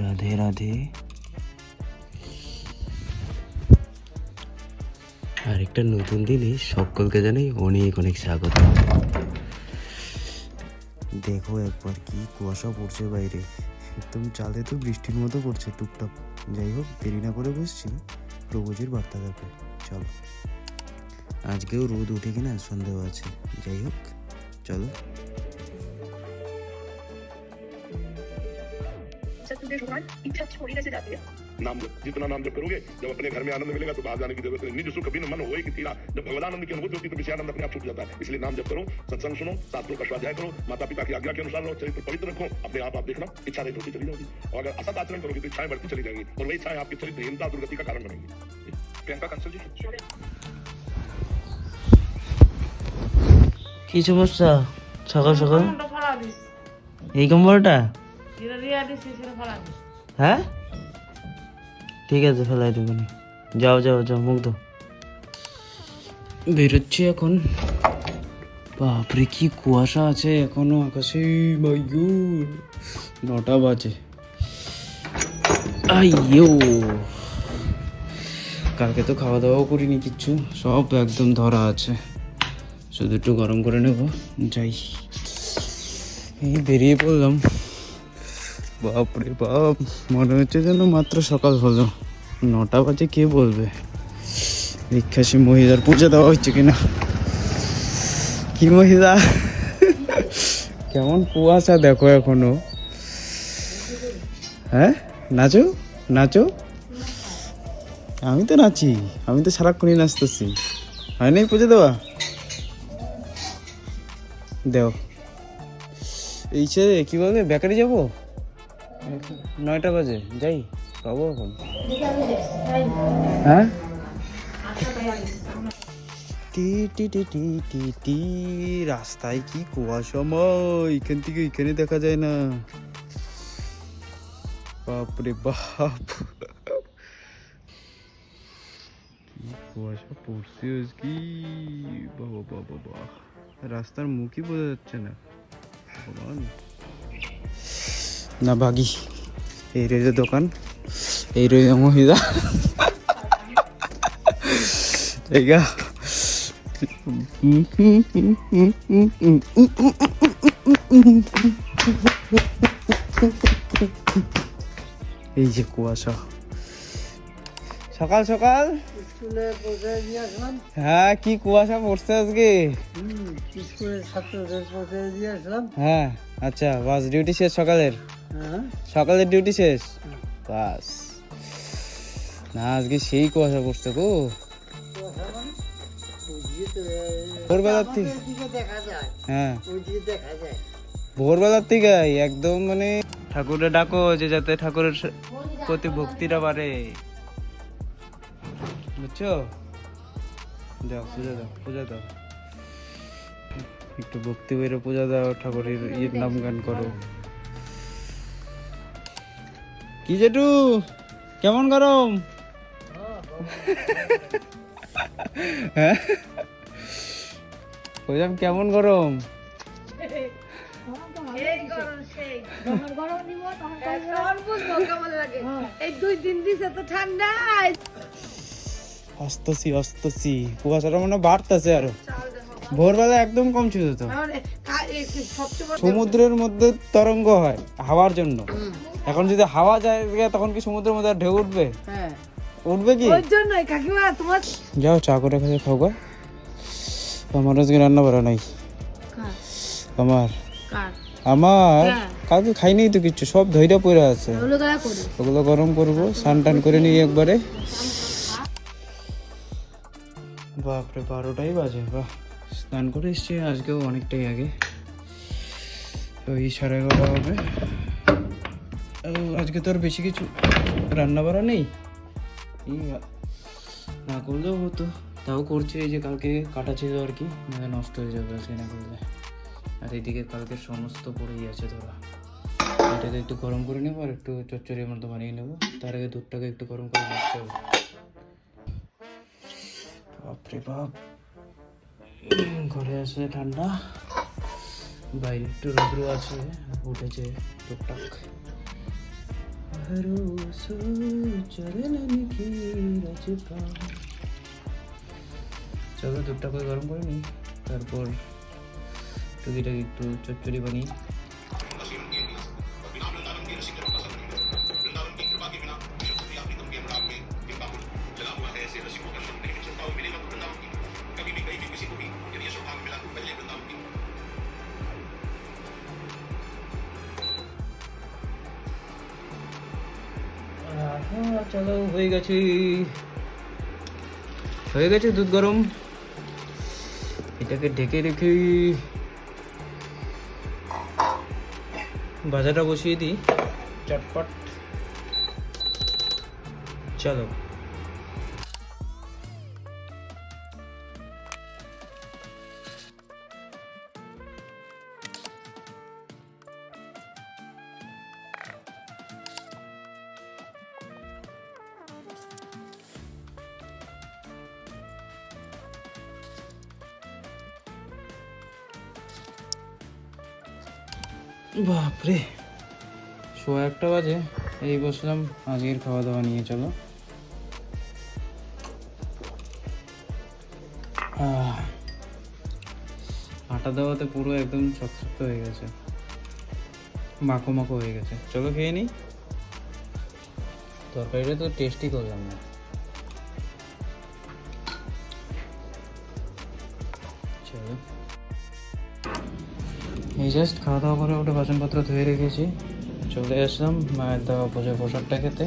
রাধে রাধে। আরেকটা নতুন দিনে সকলকে জানাই অনেক অনেক স্বাগত। দেখো একবার কি কুয়াশা পড়ছে বাইরে। একদম চাঁদে তো বৃষ্টির মতো পড়ছে টুকটাক। যাই হোক, দেরি না করে বসছি। প্রভুজির বার্তা দেখে চলো। আজকেও রোদ উঠে কিনা সন্দেহ আছে যাই হোক চলো छत्तीसगढ़ भगवान इच्छा छोड़ी से जाती है नाम जप जितना नाम जप करोगे जब अपने घर में आनंद मिलेगा तो बाहर जाने की जरूरत नहीं निज सुख कभी न मन होए कि तीरा जब भगवानंद की अनुभूति होती है तो विषय आनंद अपने आप छूट जाता है इसलिए नाम जप करो सत्संग सुनो शास्त्रों का स्वाध्याय करो माता पिता की आज्ञा के अनुसार रहो चरित्र पवित्र रखो अपने आप आप देखना इच्छा रहित होती चली जाएगी और अगर असत आचरण करोगे तो इच्छाएं बढ़ती चली जाएंगी और वही इच्छाएं आपकी चरित्रहीनता दुर्गति का कारण बनेंगी प्रियंका कंसल जी কি সমস্যা? সকাল সকাল? এই কম্বলটা? হ্যাঁ? ঠিক আছে ফেলাই দেবেন যাও যাও যাও মুখ দাও বেরোচ্ছি এখন। বাপরে কি কুয়াশা আছে এখনও আকাশে মাই নটা বাজে। আইয়ো। কালকে তো খাওয়া দাওয়াও করিনি কিচ্ছু সব একদম ধরা আছে। শুধু একটু গরম করে নেব। যাই। এই বেরিয়ে পড়লাম। বাপরে বাপ, মনে হচ্ছে যেন মাত্র সকাল হলো। নটা বাজে কে বলবে? ভিক্ষাসী মহিলার পূজা দেওয়া হচ্ছে কিনা? কি মহিলা? কেমন কুয়াশা দেখো এখনও। হ্যাঁ? নাচো? নাচো? আমি তো নাচি। আমি তো সারাক্ষণই নাচতেছি। হয় নাই পুজো দেওয়া? দেও। এই সে কি বলে, বেকারি যাব? নয়টা বাজে, যাই, পাবো এখন। হ্যাঁ? টি টি টি টি টি টি, রাস্তায় কি কুয়াশাময় এখান থেকে এখানে দেখা যায় না। বাপরে বাপ। কুয়াশা পড়ছে আজকে? বাবা বাবা বাবা রাস্তার মুখই বোঝা যাচ্ছে না। ভগবান। না বাগি এই রয়েছে দোকান। এই রয়েছে মহিলা। এই যে কুয়াশা। সকাল সকাল। স্কুলে পৌঁছে দিয়ে আসলাম। হ্যাঁ কি কুয়াশা পড়ছে আজকে? স্কুলের ছাত্রদের পৌঁছে দিয়ে আসলাম। হ্যাঁ আচ্ছা বাস ডিউটি শেষ সকালের? হ্যাঁ। সকালের ডিউটি শেষ? বাস। না আজকে সেই কুয়াশা পড়ছে গো। ভোরবেলার থেকে হ্যাঁ। ভোরবেলার থেকে একদম মানে ঠাকুরে ডাকো যে যাতে ঠাকুরের প্রতি ভক্তিটা বাড়ে। বুঝছ? যাও পূজা দাও পূজা দাও। একটু ভক্তি বেরো পূজা দাও ঠাকুরের ইয়ের নাম গান করো। কি জেঠু? কেমন গরম? হ্যাঁ? বললাম কেমন গরম? এই দুই দিন দিছে তো ঠান্ডা আসতেছি আসতেছি। কুয়াশাটা মানে বাড়তেছে আরও। ভোরবেলা একদম কম ছিল তো। সমুদ্রের মধ্যে তরঙ্গ হয় হাওয়ার জন্য। এখন যদি হাওয়া যায় তখন কি সমুদ্রের মধ্যে ঢেউ উঠবে? হ্যাঁ। উঠবে কি? যাও চা করে খেয়ে খাও গা। আমার আজকে রান্না করা নাই। আমার। আমার? হ্যাঁ। কালকে খাইনি তো কিছু সব ধৈর্য পড়ে আছে। ওগুলো ওগুলো গরম করব স্নান টান করে নিই একবারে। বাপরে, বারোটাই বাজে, বাহ। স্নান করে এসছি, আজকেও অনেকটাই আগে। ওই সাড়ে এগারোটা হবে। আজকে তো আর বেশি কিছু রান্না বাড়া নেই না করলেও হতো। তাও করছে, এই যে কালকে কাটা ছিল আর কি নষ্ট হয়ে যাবে আজকে না করলে। আর এইদিকে কালকে সমস্ত পড়েই আছে ধরা। এটাকে একটু গরম করে নেব আর একটু চচ্চড়ির মতো বানিয়ে নেব। তার আগে দুধটাকে একটু গরম করে নিতে হবে। বাপ ঘরে আছে ঠান্ডা। বাইরে একটু রৌদ্র আছে, উঠেছে টুকটাক। চলো করে গরম করে নিই, তারপর টুকিটাকি একটু চচ্চড়ি বানিয়ে। চলো, হয়ে গেছে। হয়ে গেছে দুধ গরম। এটাকে ঢেকে রেখে ভাজাটা বসিয়ে দিই, চটপট। চলো। বাপরে। সোয়া একটা বাজে, এই বসলাম, আজকের খাওয়া দাওয়া নিয়ে, চলো। আটা দেওয়াতে পুরো একদম শক্ত হয়ে গেছে। মাখো মাখো হয়ে গেছে। চলো খেয়ে নিই তরকারিটা তো টেস্টই করলাম না। এই জাস্ট খাওয়া দাওয়া করে ওটা বাসনপত্র ধুয়ে রেখেছি। চলে আসলাম মায়ের দেওয়া পুজোর প্রসাদটা খেতে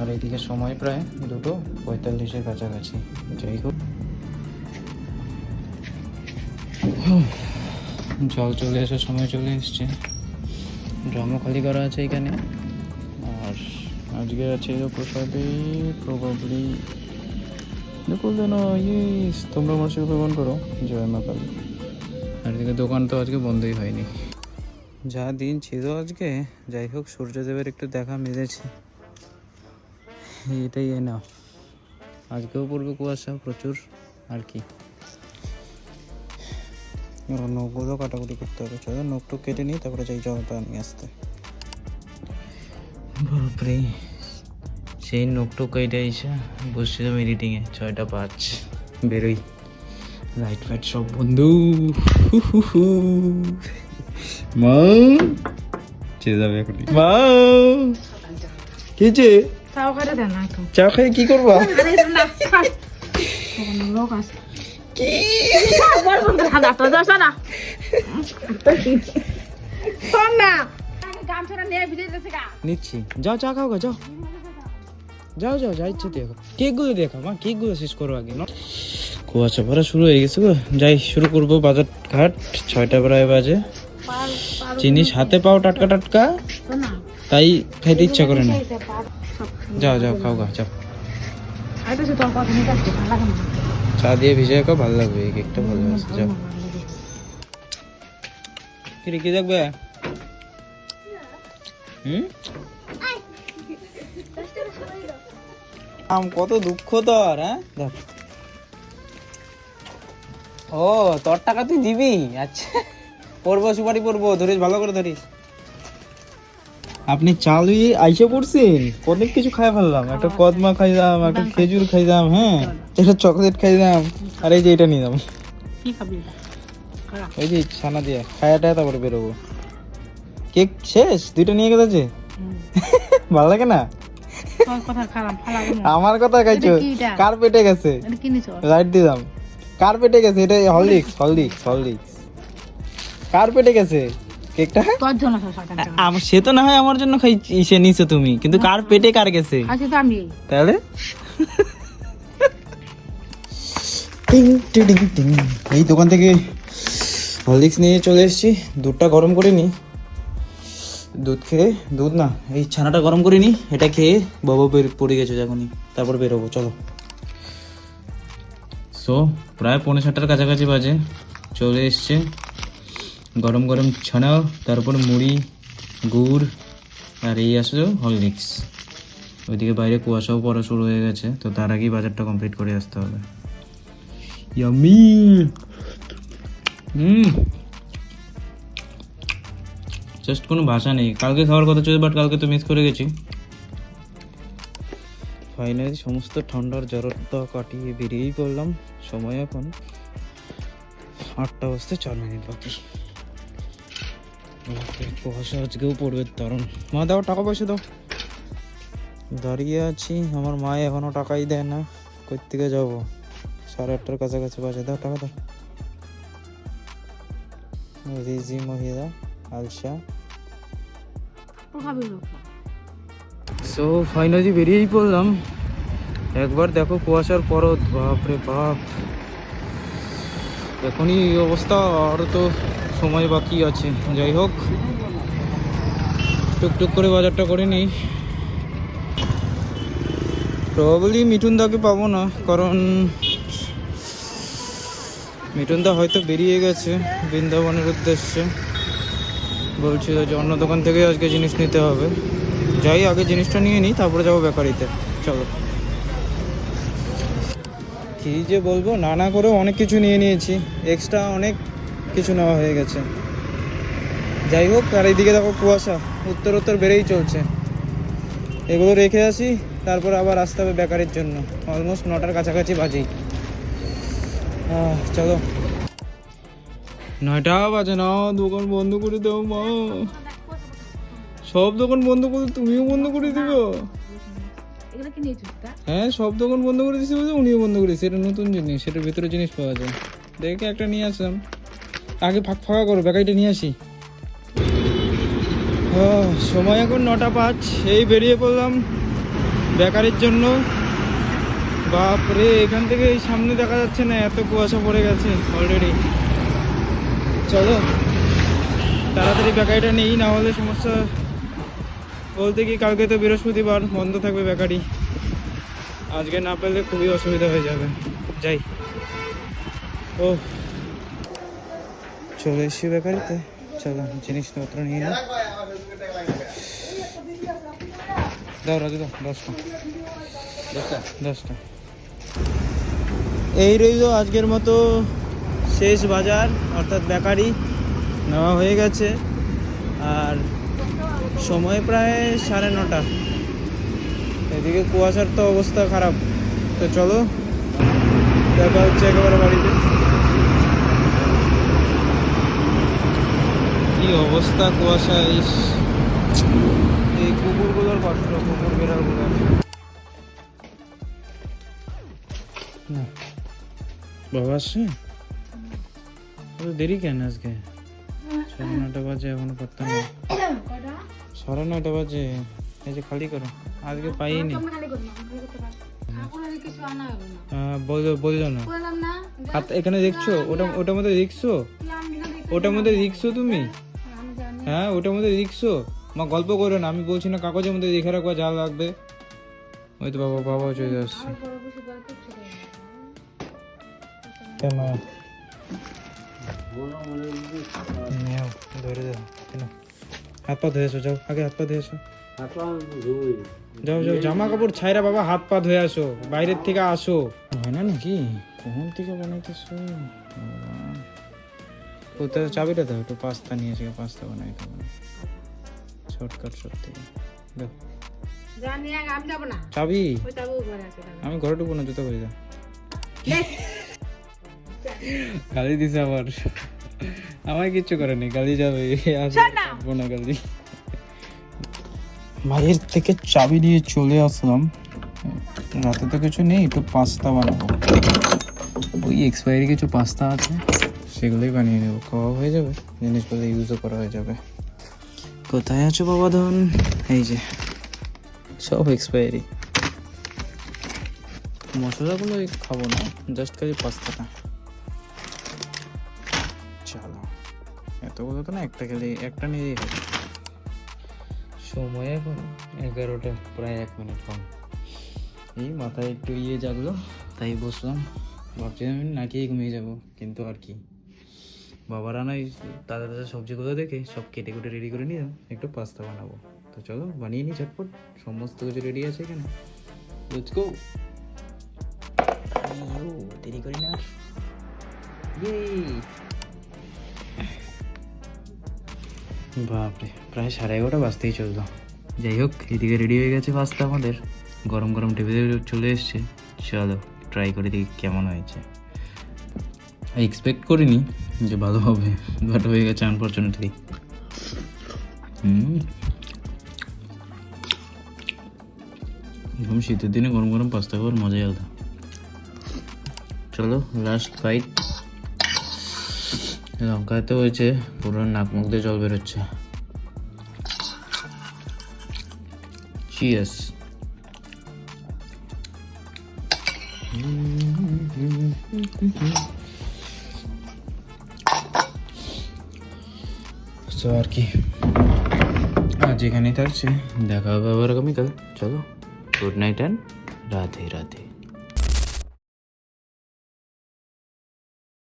আর এদিকে সময় প্রায় দুটো পঁয়তাল্লিশের কাছাকাছি। যাই হোক। জল চলে আসার সময় চলে এসছে। ড্রামও খালি করা আছে এখানে। আর আজকে আছে প্রসাদে প্রবাবলি দেখো যেন ইস তোমরা আমার সাথে প্রমাণ করো। জয় মা কালী। আর দোকান তো আজকে বন্ধই হয়নি। যা দিন ছিল আজকে, যাই হোক, সূর্যদেবের একটু দেখা মিলেছে। এটাই এ নাও। আজকেও পড়বে কুয়াশা, প্রচুর। আর কি? নখগুলো কাটাকুটি করতে হবে। চলো নখ টুক কেটে নিই, তারপরে যাই জলটা নিয়ে আসতে। বাপরে, সেই নখ টুক কেটে এসে বসছিলাম এডিটিংয়ে ছয়টা পাঁচ। বেরোই। লাইট ফাইট সব বন্ধু। মা চেয়ে যাবে এখন। মা কি যে তাও করে দেন না একটু চা খেয়ে কি করবা? কি? বন্ধু না। শোন না নিচ্ছি। যাও চা খাও যাও। যাও যাও যা ইচ্ছে দেখো কেকগুলো দেখো মা কেকগুলো শেষ করো আগে না? কুয়াশা পড়া শুরু হয়ে গেছে গো। যাই, শুরু করব বাজার ঘাট। ছয়টা প্রায় বাজে। জিনিস হাতে পাও টাটকা টাটকা। তাই খাইতে ইচ্ছা করে না। যাও যাও, খাও গা, যাও। চা দিয়ে ভিজে খাও, ভালো লাগবে, এই কেকটা ভালো লাগছে, যাও। কি দেখবে? হুম? আম কত দুঃখ তোর হ্যাঁ? দেখ। ও তোর টাকা তুই দিবি? আচ্ছা পড়ব সুপারি পড়ব ধরিস ভালো করে ধরিস। আপনি চালুই আইসে পড়ছেন? অনেক কিছু খাই ফেললাম একটা কদমা খাইলাম একটা খেজুর খাইলাম হ্যাঁ একটা চকলেট খাইলাম আর এই যে এটা নিলাম। ওই যে ছানা দিয়ে খায়াটা তারপরে বেরোবো। কেক শেষ? দুইটা নিয়ে গেছে। ভালো লাগে না? আমার কথা খাইছো? কার পেটে গেছে? লাইট দিলাম। কার পেটে গেছে? এটা হললিক্স হললিক্স হললিক্স কার পেটে গেছে? কেকটা? তোর জন্য সব সাকান আমার সে তো না হয় আমার জন্য খাই ইসে নিছো তুমি। কিন্তু কার পেটে কার গেছে? আজকে তো আমি। তাহলে? টিং টিডিং টিং এই দোকান থেকে হরলিক্স নিয়ে চলে এসেছি। দুধটা গরম করে নি। দুধ খেয়ে দুধ না এই ছানাটা গরম করে নি। এটা খেয়ে বাবা বের পড়ে গেছে যখনই। তারপর বেরোবো চলো। সো প্রায় পৌনে সাতটার কাছাকাছি বাজে। চলে এসছে গরম গরম ছানা তারপর মুড়ি গুড় আর এই আসলো হরলিক্স ওইদিকে বাইরে কুয়াশাও পড়া শুরু হয়ে গেছে তো তার আগেই বাজারটা কমপ্লিট করে আসতে হবে। ইয়ামি হুম। জাস্ট কোনো ভাষা নেই। কালকে খাওয়ার কথা ছিল বাট কালকে তো মিস করে গেছি। ফাইনালি সমস্ত ঠান্ডার জ্বরটা কাটিয়ে বেরিয়েই পড়লাম। সময় এখন আটটা বাজতে চার মিনিট বাকি। কুয়াশা আজকেও পড়বে দারুণ। মা, দাও, টাকা পয়সা দাও। দাঁড়িয়ে আছি, আমার মা এখনও টাকাই দেয় না। কই থেকে যাব? সাড়ে আটটার কাছাকাছি বাজে। দাও, টাকা দাও। রিজি মহিলা আলসা। প্রভাবের লোক সো ফাইনালি বেরিয়েই পড়লাম। একবার দেখো কুয়াশার পরত, বাপরে বাপ। এখনই অবস্থা আরও তো সময় বাকি আছে। যাই হোক, টুকটুক করে বাজারটা করে নিই। প্রবাবলি মিঠুন দাকে পাবো না, কারণ মিঠুন দা হয়তো বেরিয়ে গেছে বৃন্দাবনের উদ্দেশ্যে। বলছিল যে অন্য দোকান থেকে আজকে জিনিস নিতে হবে। যাই, আগে জিনিসটা নিয়ে নিই, তারপরে যাব বেকারিতে। চলো। কি যে বলব না না করেও অনেক কিছু নিয়ে নিয়েছি। এক্সট্রা অনেক কিছু নেওয়া হয়ে গেছে। যাই হোক, আর এইদিকে দেখো কুয়াশা উত্তর উত্তর বেড়েই চলছে। এগুলো রেখে আসি, তারপর আবার আসতে হবে বেকারির জন্য। অলমোস্ট নটার কাছাকাছি বাজেই। চলো। নয়টা বাজে না, দোকান বন্ধ করে দাও মা। সব দোকান বন্ধ করে তুমিও বন্ধ করে দিবে। নিয়েছিস তা হ্যাঁ সব দোকান বন্ধ করে দিয়েছে বলছে উনিও বন্ধ করে দিয়েছে এটা নতুন জিনিস সেটার ভিতরে জিনিস পাওয়া যায়। দেখে একটা নিয়ে আসলাম। আগে ফাঁক ফাঁকা করো বেকারিটা নিয়ে আসি। সময় এখন নটা পাঁচ এই বেরিয়ে পড়লাম বেকারির জন্য। বাপরে এখান থেকে এই সামনে দেখা যাচ্ছে না এত কুয়াশা পড়ে গেছে অলরেডি চলো তাড়াতাড়ি বেকারিটা নেই না হলে সমস্যা বলতে কি কালকে তো বৃহস্পতিবার, বন্ধ থাকবে বেকারি। আজকে না পেলে খুবই অসুবিধা হয়ে যাবে। যাই। ও। চলে এসছি বেকারিতে। চলো, জিনিসপত্র নিয়ে নাও। দাও, রাজু, দাও, দশটা। দশটা? দশটা। এই রইল আজকের মতো শেষ বাজার, অর্থাৎ বেকারি। নেওয়া হয়ে গেছে। আর সময় প্রায় সাড়ে নটা। এদিকে কুয়াশার তো অবস্থা খারাপ। তো চলো দেখা হচ্ছে একেবারে বাড়িতে। কি অবস্থা কুয়াশা এই এই কুকুরগুলোর কষ্ট কুকুর বিড়ালগুলো না বাবা আসছে? দেরি কেন আজকে? সাড়ে নটা বাজে এখনও পারতাম না সাড়ে নটা বাজে। এই যে খালি করো। আজকে পাইনি। আমরা খালি করব খালি করতে পারব এখন আর কিছু আনা হবে না। আহ, বল- বলল না। হাত এখানে দেখছ? ওটা ওটার মধ্যে দেখছ। ওটার মধ্যে দেখছ তুমি? হ্যাঁ ওটার মধ্যে দেখছ মা গল্প করো না আমি বলছি না কাগজের মধ্যে দেখে রাখবা যা লাগবে। ওই তো বাবা বাবা চলে আসছে ধরে দাও হাত পা ধুয়ে এসো যাও আগে হাত পা ধুয়ে এসো। যাও যাও জামা কাপড় ছাইরা বাবা হাত পা ধুয়ে আসো বাইরের থেকে আসো। হয় না নাকি? কখন থেকে বানাইতেছো? কোথায় চাবিটা দাও একটু পাস্তা নিয়ে এসে পাস্তা বানাই দেবো। শর্টকাট সব থেকে দাও চাবি? ঘরে আছে আমি ঘরে ঢুকবো না জুতো করে দাও গালি দিছে আবার। আমায় কিচ্ছু করেনি গালি যাবে না। গালি। মায়ের থেকে চাবি নিয়ে চলে আসলাম। রাতে তো কিছু নেই একটু পাস্তা বানাবো। ওই এক্সপায়ারি কিছু পাস্তা আছে সেগুলোই বানিয়ে নেব। খাওয়া হয়ে যাবে জিনিসগুলো ইউজও করা হয়ে যাবে। কোথায় আছো বাবা ধন? এই যে সব এক্সপায়ারি মশলাগুলো খাব না জাস্ট খালি পাস্তাটা। চলো এতগুলো তো না একটা খেলে একটা নিয়েই হবে। সময় এখন এগারোটা প্রায় এক মিনিট কম। এই মাথায় একটু ইয়ে জাগলো তাই বসলাম। ভাবছিলাম আমি না ঘুমিয়ে যাব কিন্তু আর কি। বাবারা নয় তাজা তাজা সবজিগুলো দেখে সব কেটে কুটে রেডি করে নিয়ে একটু পাস্তা বানাবো। তো চলো বানিয়ে নিই ঝটপট। সমস্ত কিছু রেডি আছে এখানে। লেটস গো দেরি করি না! বাপরে, প্রায় সাড়ে এগারোটা বাজতেই চলল। যাই হোক, এদিকে রেডি হয়ে গেছে পাস্তা আমাদের। গরম গরম টেবিলে চলে এসছে। চলো ট্রাই করে দেখি কেমন হয়েছে। এক্সপেক্ট করিনি যে ভালো হবে বাট হয়ে গেছে আনফর্চুনেটলি শীতের দিনে গরম গরম পাস্তা খাওয়ার মজাই আলাদা। চলো লাস্ট ফাইট লঙ্কাতে হয়েছে, পুরো নাক মুখ দিয়ে জল বেরোচ্ছে। চিয়াস আর কি? আজ এখানেই থাকছে, দেখা হবে আবার আগামীকাল। চলো good night and Radhe Radhe.